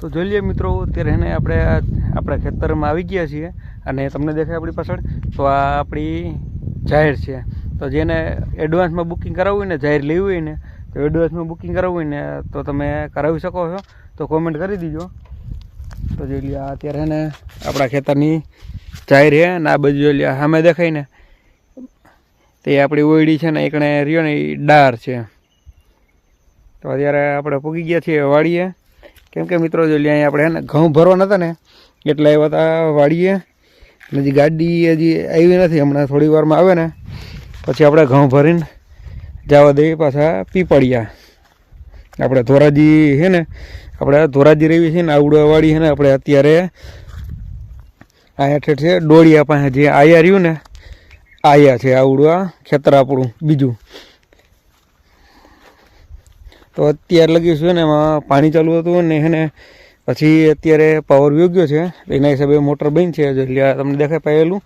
તો જોઈ લઈએ મિત્રો અત્યારે એને આપણે આપણા ખેતરમાં આવી ગયા છીએ અને તમને દેખાય આપણી પાછળ, તો આ આપણી જાહેર છે. તો જેને એડવાન્સમાં બુકિંગ કરાવવું હોય ને, જાહેર લેવી હોય ને, તો એડવાન્સમાં બુકિંગ કરાવવું હોય ને, તો તમે કરાવી શકો છો. તો કોમેન્ટ કરી દીજો. તો જોઈ લઈએ અત્યારે એને આપણા ખેતરની જાહેર છે ને, આ બાજુ જોઈ લઈએ સામે દેખાય ને, તે આપણી ઓયડી છે ને, એકણે રહ્યો ને એ ડાર છે. તો અત્યારે આપણે પૂગી ગયા છીએ વાડીએ. કેમ કે મિત્રો, જો અહીંયા આપણે એને ઘઉં ભરવાના હતા ને, એટલે આવ્યા હતા વાડીએ. હજી ગાડી હજી આવી નથી, હમણાં થોડી વારમાં આવે ને, પછી આપણે ઘઉં ભરીને જવા દઈએ પાછા પીપળિયા. આપણે ધોરાજી છે ને, આપણે ધોરાજી રહીએ છે ને, આવડવા વાડી છે ને, આપણે અત્યારે અહીંયા ઠેઠ છે, ડોળિયા પાસે જે આયા રહ્યું ને, આયા છે આવડવા ખેતર આપણું બીજું. તો અત્યારે લગી છે ને એમાં પાણી ચાલુ હતું ને એને પછી અત્યારે પાવર યોગ્ય છે. એના હિસાબે મોટર બંધ છે. જોઈ લે તમને દેખાય પાયેલું.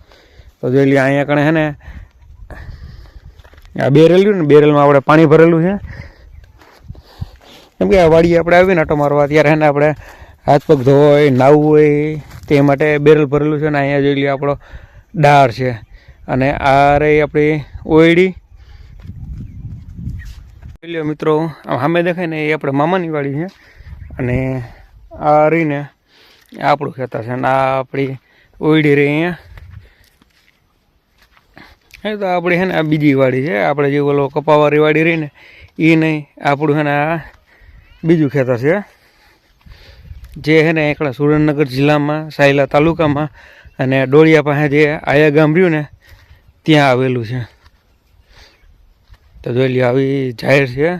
તો જોઈ લે અહીંયા કણે છે ને આ બેરેલ ને બેરેલમાં આપણે પાણી ભરેલું છે. કેમ કે આ વાડીએ આપણે આવીને આટો મારવા, ત્યારે એને આપણે હાથ પગ ધોવો હોય, નાવું હોય, તે માટે બેરલ ભરેલું છે ને અહીંયા જોઈ લઈએ આપણો ડાળ છે. અને આ રહી આપણી ઓયડી. લ્યો મિત્રો, આમ સામે દેખાય ને એ આપણે મામાની વાડી છે. અને આ રહીને આપણું ખેતર છે અને આ આપણી ઓઈડી રહી અહીંયા એ તો આપણી છે ને આ બીજી વાડી છે. આપણે જે ઓલો કપાવાળી વાડી રહી ને એ નહીં, આપણું છે ને આ બીજું ખેતર છે. જે છે ને એકડા સુરેન્દ્રનગર જિલ્લામાં, સાયલા તાલુકામાં અને ડોળિયા પાસે જે આયા ગામ રહ્યું ને, ત્યાં આવેલું છે. તો જોઈ લ્યો આવી જાહેર છે.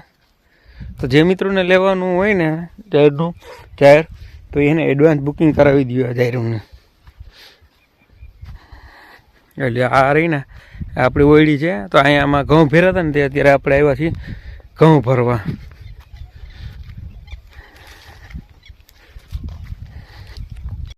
તો જે મિત્રોને લેવાનું હોય ને જાહેરનું, જાહેર, તો એને એડવાન્સ બુકિંગ કરાવી દઉં આ જાહેરનું. એટલે આ રહી ને આપણી ઓયડી છે. તો અહીંયા આમાં ઘઉં ભેરા હતા ને તે અત્યારે આપણે આવ્યા છીએ ઘઉં ભરવા.